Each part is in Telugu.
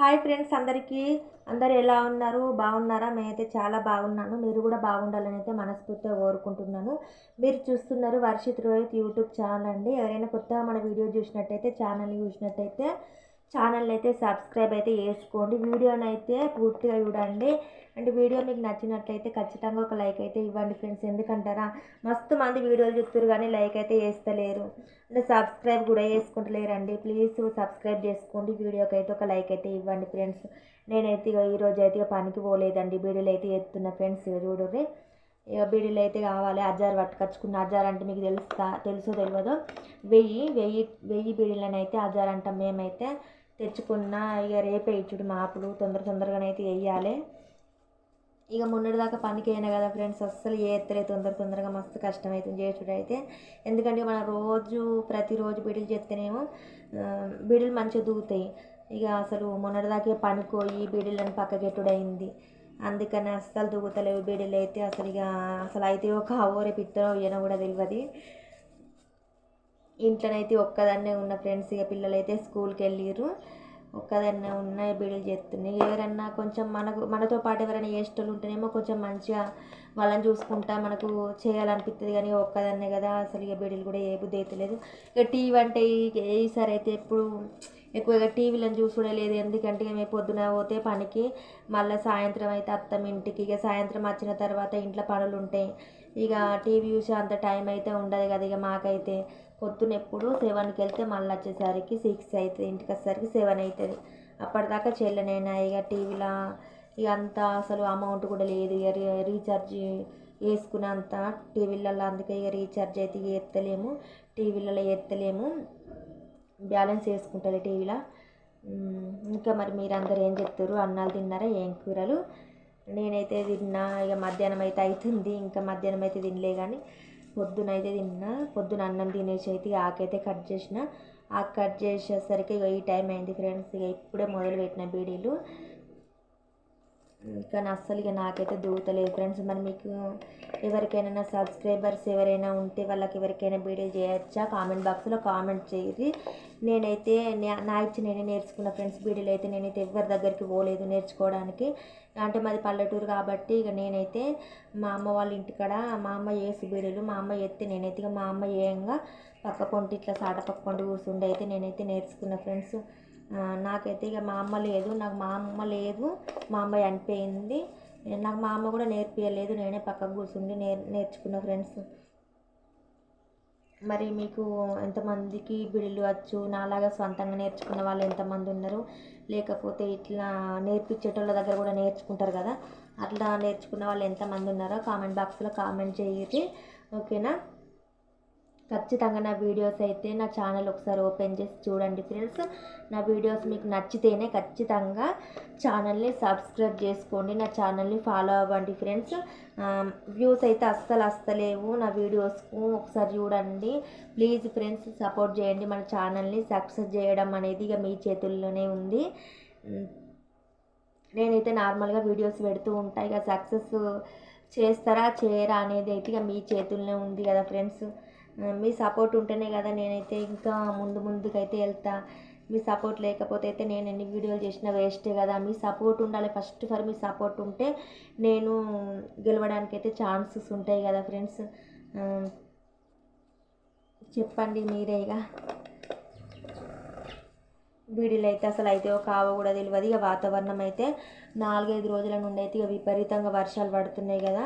హాయ్ ఫ్రెండ్స్ అందరికీ. అందరు ఎలా ఉన్నారు? బాగున్నారా? నేనైతే చాలా బాగున్నాను. మీరు కూడా బాగుండాలని అయితే మనస్ఫూర్తిగా కోరుకుంటున్నాను. మీరు చూస్తున్నారు వర్షిత్ రోహిత్ యూట్యూబ్ ఛానల్ అండి. ఎవరైనా కొత్తగా మన వీడియో చూసినట్టయితే ఛానల్ చూసినట్టయితే ఛానల్ అయితే సబ్స్క్రైబ్ అయితే చేసుకోండి. వీడియోని అయితే పూర్తిగా చూడండి. అంటే వీడియో మీకు నచ్చినట్లయితే ఖచ్చితంగా ఒక లైక్ అయితే ఇవ్వండి ఫ్రెండ్స్. ఎందుకంటారా? మస్తు మంది వీడియోలు చూస్తారు కానీ లైక్ అయితే వేస్తలేరు అంటే సబ్స్క్రైబ్ కూడా చేసుకుంటలేరండి. ప్లీజ్ సబ్స్క్రైబ్ చేసుకోండి. వీడియోకి అయితే ఒక లైక్ అయితే ఇవ్వండి ఫ్రెండ్స్. నేనైతే ఇక ఈరోజు అయితే ఇక పనికి పోలేదండి. బీడీలు అయితే ఎత్తున్న ఫ్రెండ్స్ ఇక ఇక బీడీలు అయితే కావాలి. అజార్ పట్టుకొచ్చుకున్న అజార్ అంటే మీకు తెలుస్తా తెలుసో తెలియదో వెయ్యి వెయ్యి వెయ్యి బీడీలను అయితే అజార్ అంటాం మేమైతే. తెచ్చుకున్న ఇక రేపే ఇచ్చుడు మాపులు తొందర తొందరగానైతే వేయాలి. ఇక మొన్నటిదాకా పనికి అయినా కదా ఫ్రెండ్స్ అస్సలు ఏత్తలే. తొందర తొందరగా మస్తు కష్టమవుతుంది చేసుడు అయితే. ఎందుకంటే మనం రోజు ప్రతిరోజు బిడ్డలు చేస్తేనేమో బిడ్డలు మంచిగా దూగుతాయి. ఇక అసలు మొన్నటిదాకే పనికోయి బీడీలను పక్కకెట్టుడైంది. అందుకని అస్సలు దూగుతలేవు బీడీలు అయితే. అసలు ఇక అసలు అయితే ఒక అవోరే పిత్తరో ఇయ్యనో కూడా తెలియదు ఇంట్లోనైతే ఒక్కదాన్నే ఉన్న ఫ్రెండ్స్ ఇక పిల్లలైతే స్కూల్కి వెళ్ళిర్రు ఒక్కదాన్నే ఉన్న బీడీలు చేస్తున్నాయి ఎవరన్నా కొంచెం మనకు మనతో పాటు ఎవరైనా చేసేటోళ్ళు ఉంటేనేమో కొంచెం మంచిగా వాళ్ళని చూసుకుంటా మనకు చేయాలనిపిస్తుంది కానీ ఒక్కదాన్నే కదా. అసలు ఇక బీడీలు కూడా ఏ బుద్ధి అయితే లేదు. ఇక టీవీ అంటే ఈసారి అయితే ఎప్పుడు ఎక్కువగా టీవీలను చూసుడే లేదు. ఎందుకంటే ఇక మేము పొద్దున పోతే పనికి మళ్ళీ సాయంత్రం అయితే అత్తం ఇంటికి. ఇక సాయంత్రం వచ్చిన తర్వాత ఇంట్లో పనులు ఉంటాయి ఇక టీవీ చూసే అంత టైం అయితే ఉండదు కదా ఇక మాకైతే. పొద్దున ఎప్పుడు సెవెన్కి వెళ్తే మళ్ళీ వచ్చేసరికి సిక్స్ అవుతుంది ఇంటికి వచ్చేసరికి సెవెన్ అవుతుంది అప్పటిదాకా చెల్లనైనా ఇక టీవీలో ఇక అంతా అసలు అమౌంట్ కూడా లేదు. ఇక రీ- రీఛార్జ్ వేసుకున్నంత టీవీలలో అందుకే ఇక రీఛార్జ్ అయితే ఇక ఎత్తలేము టీవీలలో ఎత్తలేము. బ్యాలెన్స్ వేసుకుంటుంది టీవీలో. ఇంకా మరి మీరందరూ ఏం చెప్తారు? అన్నాలు తిన్నారా? ఏం కూరలు? నేనైతే తిన్నా ఇక మధ్యాహ్నం అయితే అవుతుంది ఇంకా మధ్యాహ్నం అయితే తినలే కానీ పొద్దున అయితే తిన్నా పొద్దున అన్నం తినేసి అయితే ఆకైతే కట్ చేసిన. ఆ కట్ చేసేసరికి ఈ టైం అయింది ఫ్రెండ్స్. ఇక ఇప్పుడే మొదలు పెట్టిన బీడీలు. కానీ అస్సలు ఇక నాకైతే దూతలేదు ఫ్రెండ్స్. మరి మీకు ఎవరికైనా సబ్స్క్రైబర్స్ ఎవరైనా ఉంటే వాళ్ళకి ఎవరికైనా వీడియో చేయొచ్చా? కామెంట్ బాక్స్లో కామెంట్ చేయరు నేనైతే నా- నా ఇచ్చి నేనే నేర్చుకున్న ఫ్రెండ్స్ వీడియోలు అయితే నేనైతే ఎవరి దగ్గరికి పోలేదు నేర్చుకోవడానికి. అంటే మాది పల్లెటూరు కాబట్టి ఇక నేనైతే మా అమ్మ వాళ్ళ ఇంటికాడ మా అమ్మ వేసి బీడలు మా అమ్మ ఎత్తి నేనైతే మా అమ్మ ఏంగా పక్క పొంటి ఇట్లా సాట పక్క పొంటి కూర్చుండి అయితే నేనైతే నేర్చుకున్న ఫ్రెండ్స్. నాకైతే ఇక మా అమ్మ లేదు నాకు మా అమ్మ లేదు మా అమ్మ చనిపోయింది. నాకు మా అమ్మ కూడా నేర్పించలేదు నేనే పక్కకు కూర్చుండి నేర్ నేర్చుకున్న ఫ్రెండ్స్. మరి మీకు ఎంతమందికి బిడిలు వచ్చు? నాలాగా సొంతంగా నేర్చుకున్న వాళ్ళు ఎంతమంది ఉన్నారు? లేకపోతే ఇట్లా నేర్పించేటోళ్ళ దగ్గర కూడా నేర్చుకుంటారు కదా? అట్లా నేర్చుకున్న వాళ్ళు ఎంతమంది ఉన్నారో కామెంట్ బాక్స్లో కామెంట్ చేయండి. ఓకేనా? ఖచ్చితంగా నా వీడియోస్ అయితే నా ఛానల్ ఒకసారి ఓపెన్ చేసి చూడండి ఫ్రెండ్స్. నా వీడియోస్ మీకు నచ్చితేనే ఖచ్చితంగా ఛానల్ని సబ్స్క్రైబ్ చేసుకోండి నా ఛానల్ని ఫాలో అవ్వండి ఫ్రెండ్స్. వ్యూస్ అయితే అస్సలు అస్తలేవు నా వీడియోస్కు. ఒకసారి చూడండి ప్లీజ్ ఫ్రెండ్స్ సపోర్ట్ చేయండి. మన ఛానల్ని సక్సెస్ చేయడం అనేది ఇక మీ చేతుల్లోనే ఉంది. నేనైతే నార్మల్గా వీడియోస్ పెడుతూ ఉంటా ఇక సక్సెస్ చేస్తారా చేయరా అనేది అయితే ఇక మీ చేతుల్లోనే ఉంది కదా ఫ్రెండ్స్. మీ సపోర్ట్ ఉంటేనే కదా నేనైతే ఇంకా ముందు ముందుకైతే వెళ్తా. మీ సపోర్ట్ లేకపోతే అయితే నేను ఎన్ని వీడియోలు చేసినా వేస్టే కదా. మీ సపోర్ట్ ఉండాలి ఫస్ట్ ఫర్ మీ సపోర్ట్ ఉంటే నేను గెలవడానికి అయితే ఛాన్సెస్ ఉంటాయి కదా ఫ్రెండ్స్. చెప్పండి మీరే ఇక. వీడియోలు అయితే అసలు అయితే ఒక ఆవ కూడా తెలియదు. ఇక వాతావరణం అయితే నాలుగైదు రోజుల నుండి అయితే ఇక విపరీతంగా వర్షాలు పడుతున్నాయి కదా.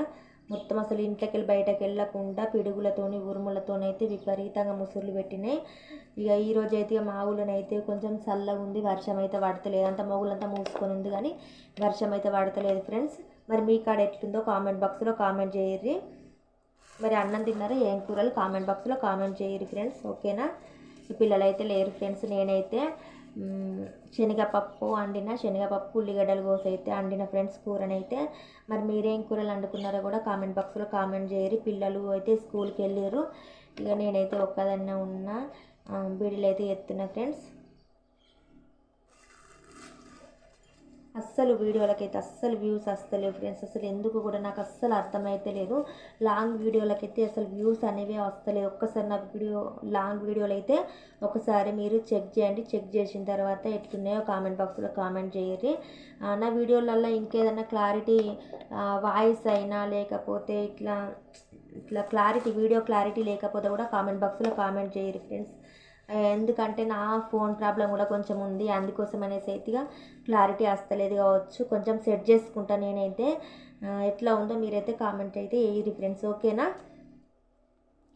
మొత్తం అసలు ఇంట్లోకి వెళ్ళి బయటకు వెళ్ళకుండా పిడుగులతోని ఉరుములతోనైతే విపరీతంగా ముసుర్లు పెట్టినాయి ఇక ఈ అయితే ఇక మా ఊళ్ళోనైతే కొంచెం చల్లగా ఉంది వర్షం అయితే పడతలేదు. అంత మొగులంతా మూసుకొని ఉంది కానీ వర్షం అయితే పడతలేదు ఫ్రెండ్స్. మరి మీ కాడ ఎట్లుందో కామెంట్ బాక్స్లో కామెంట్ చేయర్రి. మరి అన్నం తిన్నారా? ఏం కూరలు? కామెంట్ బాక్స్లో కామెంట్ చేయరు ఫ్రెండ్స్. ఓకేనా? పిల్లలు అయితే లేరు ఫ్రెండ్స్ నేనైతే. శనగపప్పు వండిన శనగపప్పు ఉల్లిగడ్డలు కోసి అయితే వండిన ఫ్రెండ్స్ కూరనైతే. మరి మీరేం కూరలు వండుకున్నారో కూడా కామెంట్ బాక్స్లో కామెంట్ చేయరు. పిల్లలు అయితే స్కూల్కి వెళ్ళారు ఇక నేనైతే ఒక్కదన్నే ఉన్న. బీడీలు అయితే ఎత్తున్నా ఫ్రెండ్స్. అస్సలు వీడియోలకైతే అస్సలు వ్యూస్ వస్తలేవు ఫ్రెండ్స్ అసలు ఎందుకు కూడా నాకు అస్సలు అర్థమైతే లేదు. లాంగ్ వీడియోలకైతే అసలు వ్యూస్ అనేవి వస్తలేదు ఒక్కసారి నా వీడియో లాంగ్ వీడియోలు అయితే ఒకసారి మీరు చెక్ చేయండి. చెక్ చేసిన తర్వాత ఎట్లున్నాయో కామెంట్ బాక్స్లో కామెంట్ చేయరు నా వీడియోలలో ఇంకేదైనా క్లారిటీ వాయిస్ అయినా లేకపోతే ఇట్లా ఇట్లా క్లారిటీ వీడియో క్లారిటీ లేకపోతే కూడా కామెంట్ బాక్స్లో కామెంట్ చేయరు ఫ్రెండ్స్ ఎందుకంటే నా ఫోన్ ప్రాబ్లం కూడా కొంచెం ఉంది. అందుకోసం అనేసి అయితే ఇక క్లారిటీ వస్తలేదు కావచ్చు. కొంచెం సెట్ చేసుకుంటా నేనైతే. ఎట్లా ఉందో మీరైతే కామెంట్ అయితే వేయరు ఫ్రెండ్స్. ఓకేనా?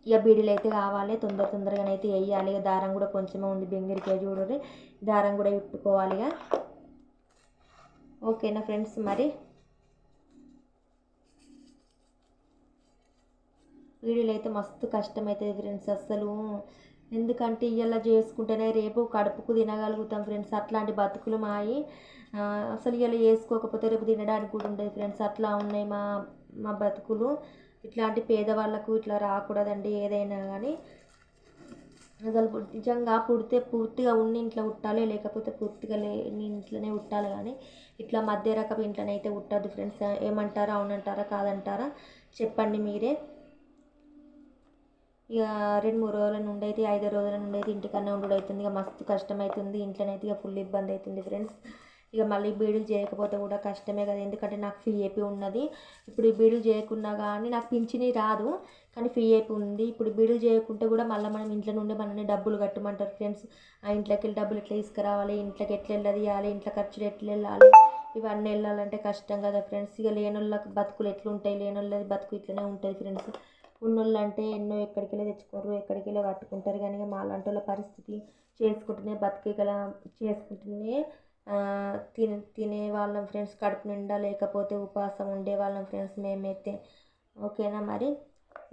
ఇక బీడీలు అయితే కావాలి. తొందర తొందరగానే అయితే వేయాలి. ఇక దారం కూడా కొంచెమే ఉంది. బెంగిరికే చూడరు. దారం కూడా ఇట్టుకోవాలి ఇక. ఓకేనా ఫ్రెండ్స్ మరి? వీడియోలు అయితే మస్తు కష్టమవుతుంది ఫ్రెండ్స్. అస్సలు ఎందుకంటే ఇలా చేసుకుంటేనే రేపు కడుపుకు తినగలుగుతాం ఫ్రెండ్స్. అట్లాంటి బతుకులు మాయి. అసలు ఇలా వేసుకోకపోతే రేపు తినడానికి కూడా ఉండదు ఫ్రెండ్స్. అట్లా ఉన్నాయి మా మా బతుకులు. ఇట్లాంటి పేదవాళ్ళకు ఇట్లా రాకూడదండి ఏదైనా కానీ. అసలు నిజంగా పుడితే పూర్తిగా ఉన్న ఇంట్లో ఉట్టాలి లేకపోతే పూర్తిగా లేని ఇంట్లోనే ఉట్టాలి కానీ ఇట్లా మధ్య రకపు ఇంట్లోనే అయితే ఉట్టద్దు ఫ్రెండ్స్. ఏమంటారా అవునంటారా కాదంటారా చెప్పండి మీరే. ఇక రెండు మూడు రోజుల నుండి అయితే ఐదు రోజుల నుండి అయితే ఇంటికన్నా ఉండడం అవుతుంది. ఇక మస్తు కష్టం అవుతుంది ఇంట్లోనైతే ఇక ఫుల్ ఇబ్బంది అవుతుంది ఫ్రెండ్స్ ఇక మళ్ళీ బీడీలు చేయకపోతే కూడా కష్టమే కదా. ఎందుకంటే నాకు ఫీఏపీ ఉన్నది. ఇప్పుడు ఈ చేయకున్నా కానీ నాకు పింఛని రాదు. కానీ ఫీఏపీ ఉంది. ఇప్పుడు బీడీలు చేయకుంటే కూడా మళ్ళీ మనం ఇంట్లో నుండి మనల్ని డబ్బులు కట్టమంటారు ఫ్రెండ్స్ ఆ ఇంట్లోకి వెళ్ళి డబ్బులు ఎట్లా తీసుకురావాలి? ఇంట్లోకి ఎట్లా వెళ్ళదియాలి ఇంట్లో ఖర్చులు ఎట్లా వెళ్ళాలి? ఇవన్నీ వెళ్ళాలంటే కష్టం కదా ఫ్రెండ్స్ ఇక లేనోళ్ళకి బతుకులు ఎట్లుంటాయి? లేనోళ్ళది బతుకు ఇట్లనే ఉంటుంది ఫ్రెండ్స్ ఉన్నోళ్ళు అంటే ఎన్నో ఎక్కడికి వెళ్ళి తెచ్చుకోరు ఎక్కడికి వెళ్ళి కట్టుకుంటారు. కానీ మా మాలాంటి వాళ్ళ పరిస్థితి చేసుకుంటేనే బతికేగల చేసుకుంటేనే తిన తినే వాళ్ళం ఫ్రెండ్స్. కడుపు నిండా లేకపోతే ఉపవాసం ఉండే వాళ్ళం ఫ్రెండ్స్ మేమైతే. ఓకేనా మరి?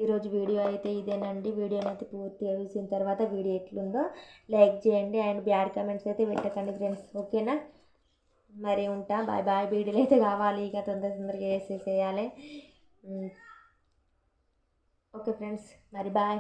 ఈరోజు వీడియో అయితే ఇదేనండి. వీడియోని అయితే పూర్తిగా చూసిన తర్వాత వీడియో ఎట్లుందో లైక్ చేయండి అండ్ బ్యాడ్ కమెంట్స్ అయితే పెట్టకండి ఫ్రెండ్స్. ఓకేనా? మరి ఉంటా. Bye bye. వీడియోలు అయితే కావాలి. ఇక తొందర తొందరగా వేసేసేయాలి. ఓకే ఫ్రెండ్స్ మరి బాయ్